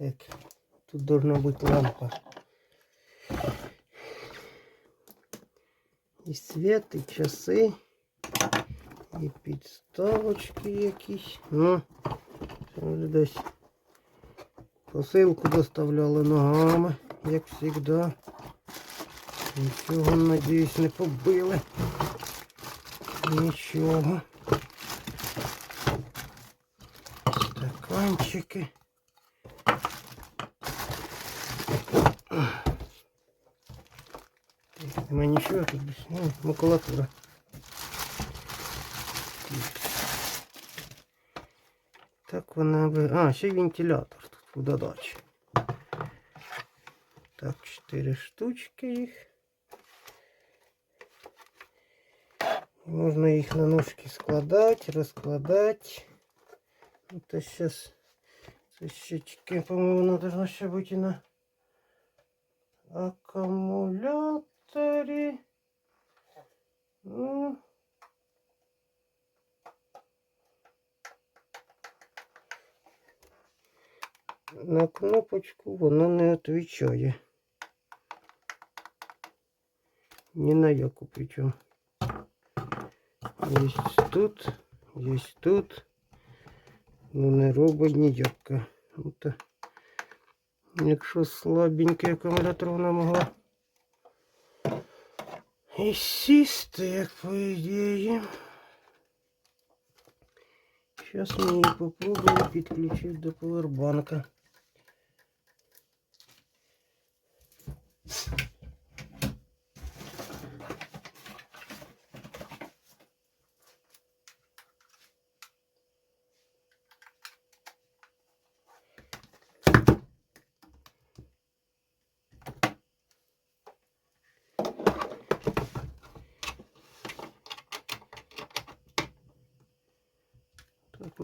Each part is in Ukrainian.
Так, тут должна бути лампа. І світ, і часи, і підставочки якісь. Ну, вже десь посилку доставляли ногами, як завжди. Нічого, надіюсь, не побили. Нічого. Стаканчики. Нема нічого тут більше. Ну, макулатура. Так. Так вона би. А, ще й вентилятор тут в додачі. Так, чотири штучки їх. Можна їх на ножки складати, розкладати. Ну, то зараз це щечки, по-моєму, вона должна ще бути і на акумуляторі. Ну. На кнопочку воно не відповідає. Ні на яку причому. Есть тут, есть тут. Ну не робить ніяка. Якщо слабенький акумулятор вона могла. І сісти, як по ідеї. Зараз ми її попробуємо підключити до повербанка.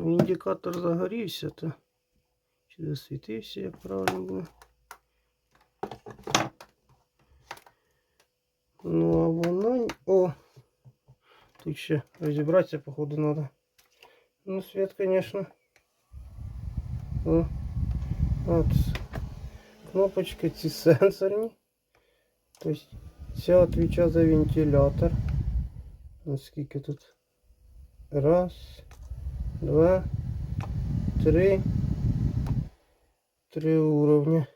Індикатор загорівся, то чи засвітився, як правильно було. Ну, а воно... О! Тут ще розібратися, походу, надо. Ну, свет, конечно. О. От. Кнопочки ці сенсорні. Тобто ця відповідає за вентилятор. Наскільки тут? Раз, два, три. Три уровня.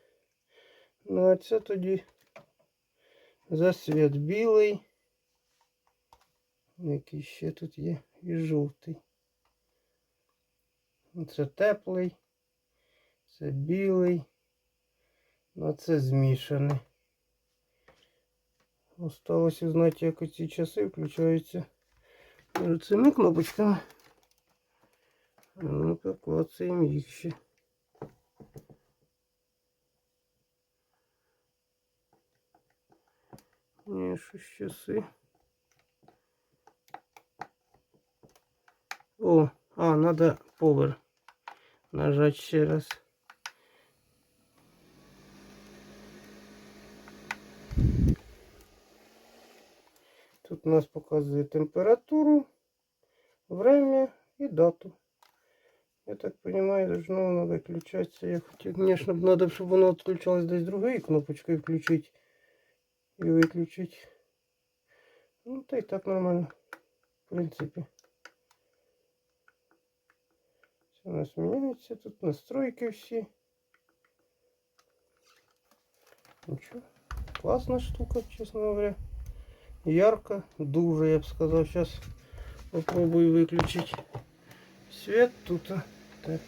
Ну, а це тоді засвіт білий. Який ще тут є і жовтий. Це теплий, це білий, а це змішаний. Осталось узнати, як ці часи включаються цими кнопочками. А Ну-ка, клацаємо їх ще. Ні, щось часи. О, а, надо повер нажать ще раз. Тут у нас показує температуру, время и дату. Я так понимаю, должно воно виключатися. Я хотів, конечно, б надо, щоб воно відключалось десь другою кнопочкою включить і виключить. Ну, та й так нормально. В принципі. Все у нас міняється. Тут настройки всі. Нічого. Класна штука, чесно говоря. Ярко, дуже, я б сказав. Сейчас попробую выключить свет тут. а. Так.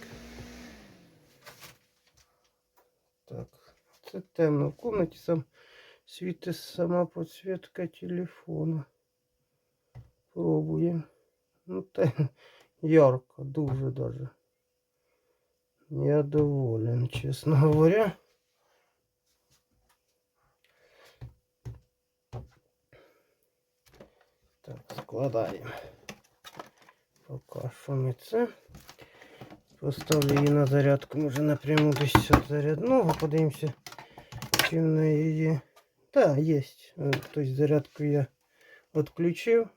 Так. Це темно. В комнаті сам світить сама подсветка телефона. Пробуємо. Ну те ярко, дуже даже. Я доволен, чесно говоря. Так, складаємо. Поки що ми це. Поставлю її на зарядку, може напряму десь від зарядного. Подивимося, чи в неї є. Так, є. Тобто зарядку я відключив.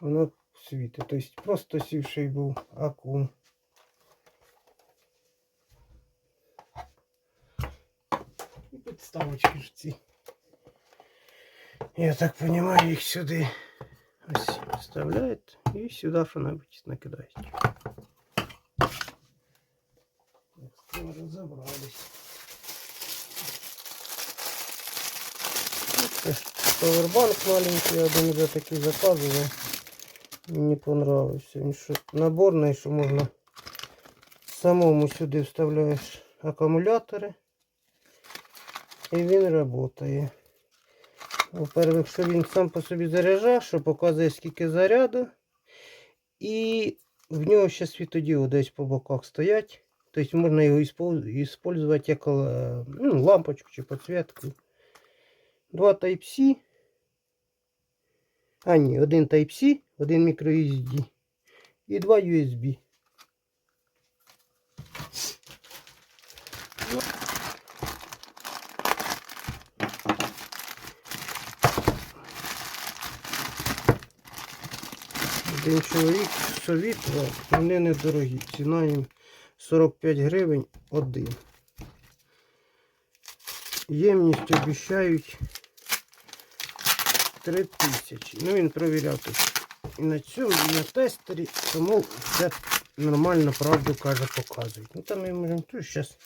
Воно світить. Тобто просто сівший був акум. І підставочки ж ці. Я так понимаю, їх сюди ось вставляють і сюди що-небудь накидають. Розібрались. Повербанк маленький, один вже такий заказував. Мені понравився. Він що наборний, що можна самому сюди вставляєш акумулятори. І він працює. Во-первых, що він сам по собі заряджає, що показує скільки заряду. І в нього ще світодіоди десь по боках стоять. Тобто можна його використовувати як е, ну, лампочку чи підсвітку. Два Type-C. А, ні, один Type-C, один microSD і два USB. Один чоловік совітував, вони недорогі. Ціна їм 45 гривень один. Ємність обіцяють 3 тисячі. Ну він провіряв тут і на цьому, і на тестері, тому все нормально правду каже, показують. Ну там ми можемо тут зараз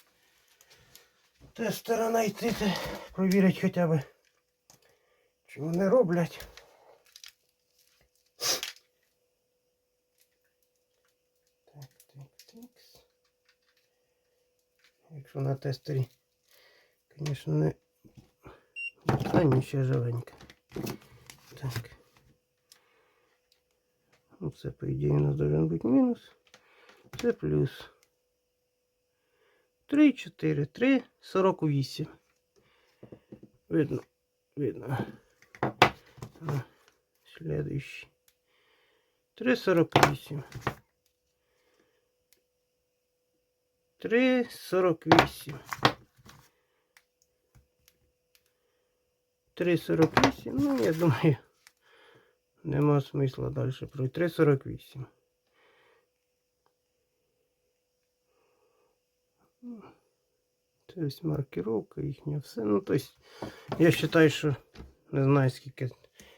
тестера знайти, провірять хоча б, чи вони роблять. Якщо на тестері, звісно, не... А, ні, ще живенька. Так. Ну, це, по ідеї, у нас должен бути мінус. Це плюс. 3, 4, 3, 48. Видно, видно. А, Следующий. 3,48. 3,48. 3,48. Ну, я думаю, нема смисла далі про 3,48. Це ось маркировка їхня, все. Ну, тобто, я вважаю, що не знаю, скільки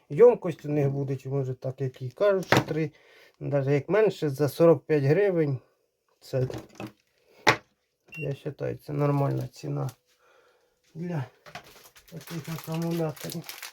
ємкость у них буде, чи може так, як і кажуть, що 3, навіть як менше, за 45 гривень. Це, я вважаю, це нормальна ціна для таких акумуляторів.